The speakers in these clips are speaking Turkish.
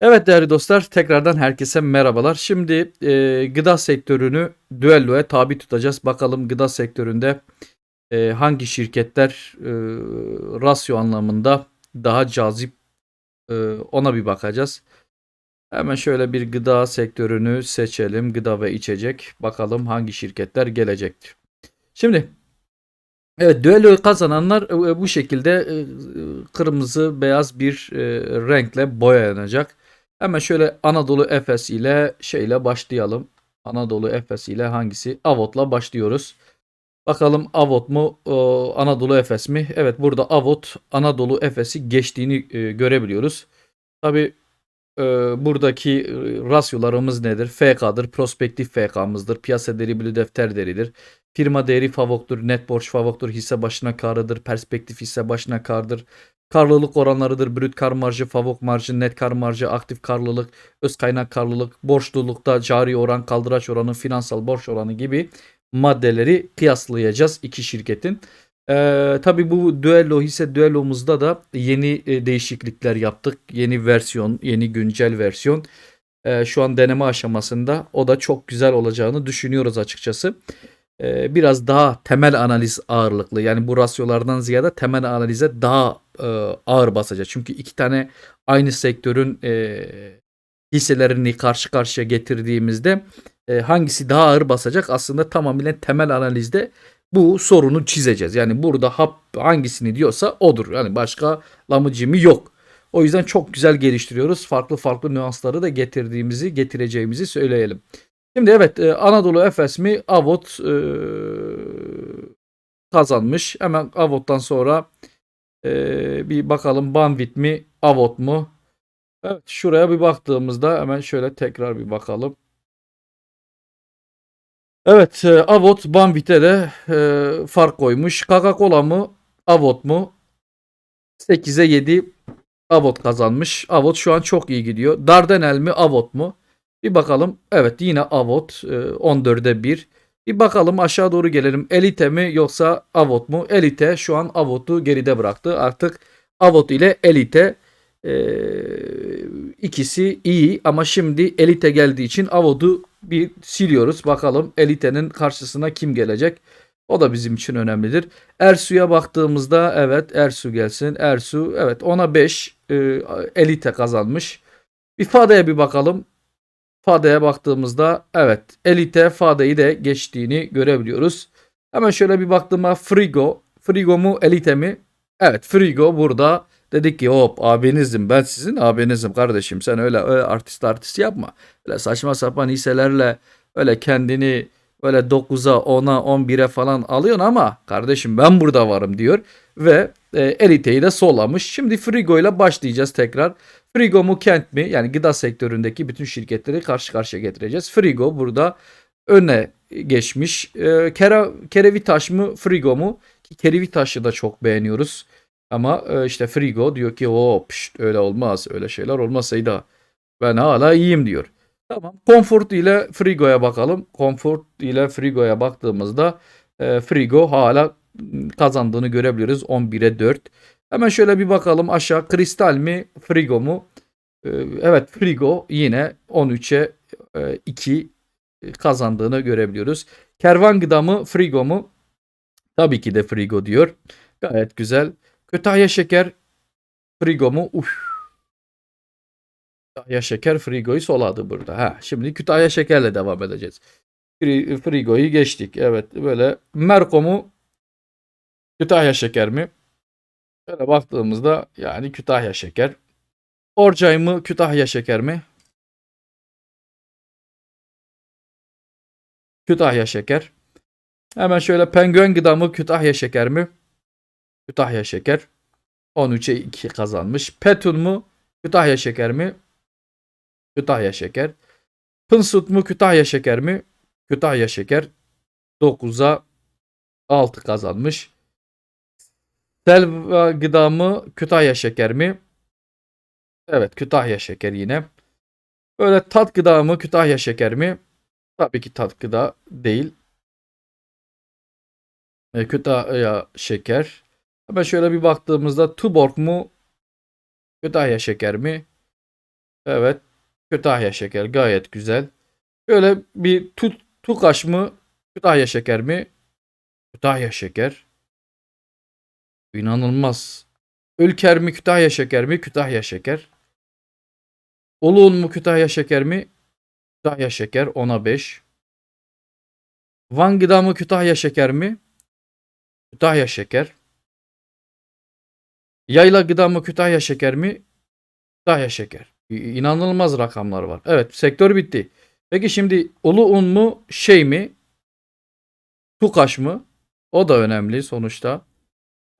Evet değerli dostlar tekrardan herkese merhabalar. Şimdi e, gıda sektörünü düelloya tabi tutacağız. Bakalım gıda sektöründe e, hangi şirketler e, rasyo anlamında daha cazip e, ona bir bakacağız. Hemen şöyle bir gıda sektörünü seçelim. Gıda ve içecek. Bakalım hangi şirketler gelecektir. Şimdi evet düelloyu kazananlar e, bu şekilde e, kırmızı beyaz bir e, renkle boyanacak. Hemen şöyle Anadolu Efes ile şeyle başlayalım. Anadolu Efes ile hangisi? Avot'la başlıyoruz. Bakalım Avot mu e, Anadolu Efes mi? Evet burada Avot Anadolu Efes'i geçtiğini e, görebiliyoruz. Tabi buradaki e, rasyolarımız nedir? FK'dır, prospektif FK'mızdır, piyasa değeri bölü defter değeridir. Firma değeri favoktur, net borç favoktur, hisse başına karıdır, perspektif hisse başına kardır. Karlılık oranlarıdır. Brüt kar marjı, favok marjı, net kar marjı, aktif karlılık, öz kaynak karlılık, borçlulukta cari oran, kaldıraç oranı, finansal borç oranı gibi maddeleri kıyaslayacağız iki şirketin. Ee, tabii bu düello hisse düellomuzda da yeni e, değişiklikler yaptık. Yeni versiyon, yeni güncel versiyon. Ee, şu an deneme aşamasında. O da çok güzel olacağını düşünüyoruz açıkçası. Ee, biraz daha temel analiz ağırlıklı. Yani bu rasyolardan ziyade temel analize daha e, ağır basacak. Çünkü iki tane aynı sektörün e, hisselerini karşı karşıya getirdiğimizde e, hangisi daha ağır basacak aslında tamamen temel analizde bu sorunu çizeceğiz. Yani burada hap hangisini diyorsa odur. Yani başka lamıcımı yok. O yüzden çok güzel geliştiriyoruz. Farklı farklı nüansları da getirdiğimizi, getireceğimizi söyleyelim. Şimdi evet e, Anadolu Efes mi Avot e, kazanmış. Hemen Avot'tan sonra e, bir bakalım Banvit mi Avot mu? Evet şuraya bir baktığımızda hemen şöyle tekrar bir bakalım. Evet e, Avot Banvit'e de e, fark koymuş. Coca-Cola mı Avot mu? 8'e 7 Avot kazanmış. Avot şu an çok iyi gidiyor. Dardanel mi Avot mu? Bir bakalım. Evet yine Avot e, 14'e 1. Bir bakalım aşağı doğru gelelim. Elite mi yoksa Avot mu? Elite şu an Avot'u geride bıraktı. Artık Avot ile Elite e, ikisi iyi ama şimdi Elite geldiği için Avot'u bir siliyoruz. Bakalım Elite'nin karşısına kim gelecek? O da bizim için önemlidir. Ersu'ya baktığımızda evet Ersu gelsin. Ersu evet ona 5 e, Elite kazanmış. Bir Fade'ye bir bakalım. Fade'ye baktığımızda evet Elite Fade'yi de geçtiğini görebiliyoruz. Hemen şöyle bir baktığımda Frigo. Frigo mu Elite mi? Evet Frigo burada dedik ki hop abinizim ben sizin abinizim kardeşim sen öyle, öyle artist artist yapma. Öyle saçma sapan hisselerle öyle kendini öyle 9'a 10'a 11'e falan alıyorsun ama kardeşim ben burada varım diyor ve e, Elite'yi de solamış. Şimdi Frigo ile başlayacağız tekrar. Frigo mu Kent mi? Yani gıda sektöründeki bütün şirketleri karşı karşıya getireceğiz. Frigo burada öne geçmiş. E, Kere, Kerevitaş mı Frigo mu? Ki Kerevitaş'ı da çok beğeniyoruz. Ama e, işte Frigo diyor ki o öyle olmaz öyle şeyler olmasaydı ben hala iyiyim diyor. Tamam. Comfort ile Frigo'ya bakalım. Comfort ile Frigo'ya baktığımızda e, Frigo hala kazandığını görebiliriz. 11'e 4. Hemen şöyle bir bakalım aşağı kristal mi Frigo mu? E, evet Frigo yine 13'e e, 2 kazandığını görebiliyoruz. Kervan gıda mı Frigo mu? Tabii ki de Frigo diyor. Gayet güzel. Kütahya Şeker Frigo mu? Uf. Kütahya Şeker Frigo'yu soladı burada. Ha, şimdi Kütahya Şeker'le devam edeceğiz. Frigo'yu geçtik. Evet böyle Merko mu? Kütahya Şeker mi? Şöyle baktığımızda yani Kütahya Şeker. Orcay mı? Kütahya Şeker mi? Kütahya Şeker. Hemen şöyle Penguen Gıda mı? Kütahya Şeker mi? Kütahya Şeker 13'e 2 kazanmış. Petun mu? Kütahya Şeker mi? Kütahya Şeker. Pınsut mu? Kütahya Şeker mi? Kütahya Şeker 9'a 6 kazanmış. Selva Gıda mı? Kütahya Şeker mi? Evet Kütahya Şeker yine. Böyle tat gıda mı? Kütahya Şeker mi? Tabii ki tat gıda değil. E, Kütahya Şeker. Hemen şöyle bir baktığımızda Tuborg mu? Kütahya Şeker mi? Evet. Kütahya şeker gayet güzel. Şöyle bir tut, Tukaş mı? Kütahya şeker mi? Kütahya şeker. İnanılmaz. Ülker mi? Kütahya şeker mi? Kütahya şeker. Uluğun mu? Kütahya şeker mi? Kütahya şeker 10'a 5. Van Gıda mı? Kütahya şeker mi? Kütahya şeker. Yayla gıda mı? Kütahya şeker mi? Kütahya şeker. İnanılmaz rakamlar var. Evet sektör bitti. Peki şimdi ulu un mu şey mi? Tukaş mı? O da önemli sonuçta.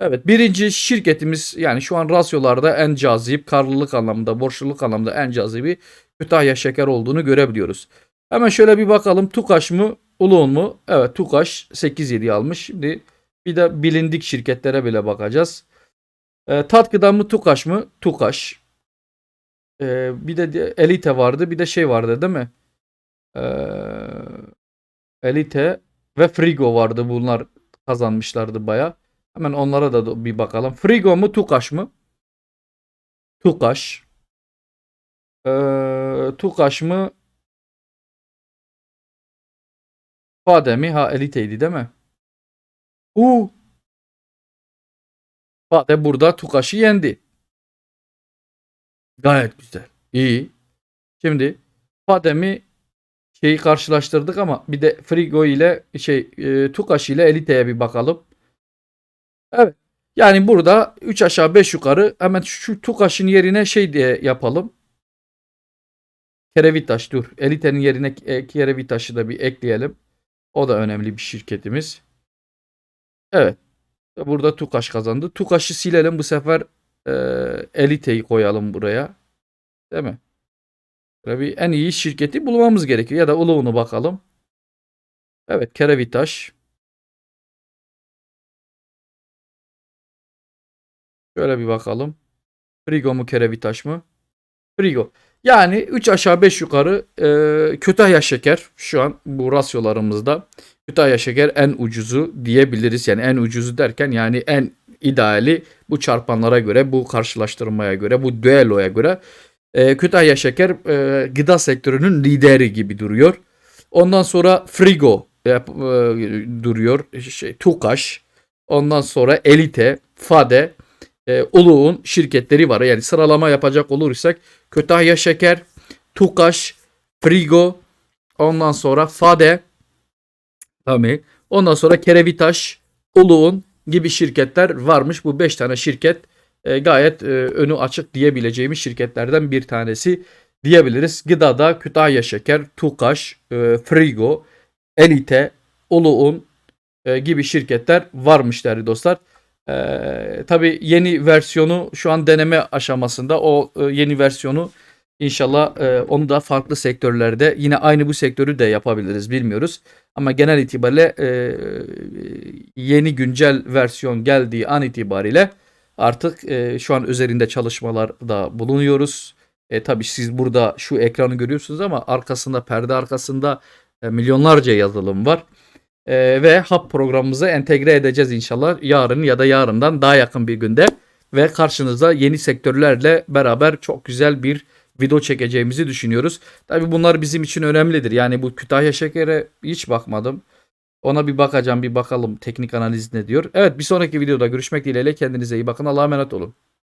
Evet birinci şirketimiz yani şu an rasyolarda en cazip karlılık anlamında borçluluk anlamında en cazibi Kütahya Şeker olduğunu görebiliyoruz. Hemen şöyle bir bakalım Tukaş mı ulu un mu? Evet Tukaş 8-7 almış. Şimdi bir de bilindik şirketlere bile bakacağız. E, tat gıda mı Tukaş mı? Tukaş. E, bir de Elite vardı bir de şey vardı değil mi? E, Elite ve Frigo vardı. Bunlar kazanmışlardı baya. Hemen onlara da bir bakalım. Frigo mu Tukaş mı? Tukaş. Ee, Tukaş mı? Fade mi? Ha Elite'ydi değil mi? U. Fade burada Tukaş'ı yendi. Gayet güzel. İyi. Şimdi Fade mi şeyi karşılaştırdık ama bir de Frigo ile şey e, Tukaş ile Elite'ye bir bakalım. Evet. Yani burada 3 aşağı 5 yukarı hemen şu Tukaş'ın yerine şey diye yapalım. Kerevitaş dur. Elite'nin yerine e, Kerevitaş'ı da bir ekleyelim. O da önemli bir şirketimiz. Evet. Burada Tukaş kazandı. Tukaş'ı silelim bu sefer e, Elite'yi koyalım buraya. Değil mi? Bir en iyi şirketi bulmamız gerekiyor. Ya da Uluğunu bakalım. Evet Kerevitaş. Şöyle bir bakalım. Frigo mu Kerevitaş mı? Frigo. Yani 3 aşağı 5 yukarı e, Kütahya şeker şu an bu rasyolarımızda. Kütahya şeker en ucuzu diyebiliriz. Yani en ucuzu derken yani en ideali bu çarpanlara göre, bu karşılaştırmaya göre, bu düelloya göre e, Kütahya şeker e, gıda sektörünün lideri gibi duruyor. Ondan sonra Frigo e, e, duruyor. Şey, Tukaş. Ondan sonra Elite, Fade, e, Uluğun şirketleri var. Yani sıralama yapacak olursak Kütahya Şeker, Tukaş, Frigo, ondan sonra Fade, tabii. Ondan sonra Kerevitaş, Uluğun gibi şirketler varmış. Bu 5 tane şirket e, gayet e, önü açık diyebileceğimiz şirketlerden bir tanesi diyebiliriz. Gıdada Kütahya Şeker, Tukaş, e, Frigo, Elite, Uluğun e, gibi şirketler varmış değerli dostlar. Ee, tabii yeni versiyonu şu an deneme aşamasında. O e, yeni versiyonu inşallah e, onu da farklı sektörlerde yine aynı bu sektörü de yapabiliriz bilmiyoruz. Ama genel itibariyle e, yeni güncel versiyon geldiği an itibariyle artık e, şu an üzerinde çalışmalarda bulunuyoruz. E, tabii siz burada şu ekranı görüyorsunuz ama arkasında perde arkasında e, milyonlarca yazılım var. Ee, ve hub programımıza entegre edeceğiz inşallah yarın ya da yarından daha yakın bir günde ve karşınızda yeni sektörlerle beraber çok güzel bir video çekeceğimizi düşünüyoruz. Tabi bunlar bizim için önemlidir. Yani bu Kütahya Şeker'e hiç bakmadım. Ona bir bakacağım bir bakalım teknik analiz ne diyor. Evet bir sonraki videoda görüşmek dileğiyle kendinize iyi bakın. Allah'a emanet olun.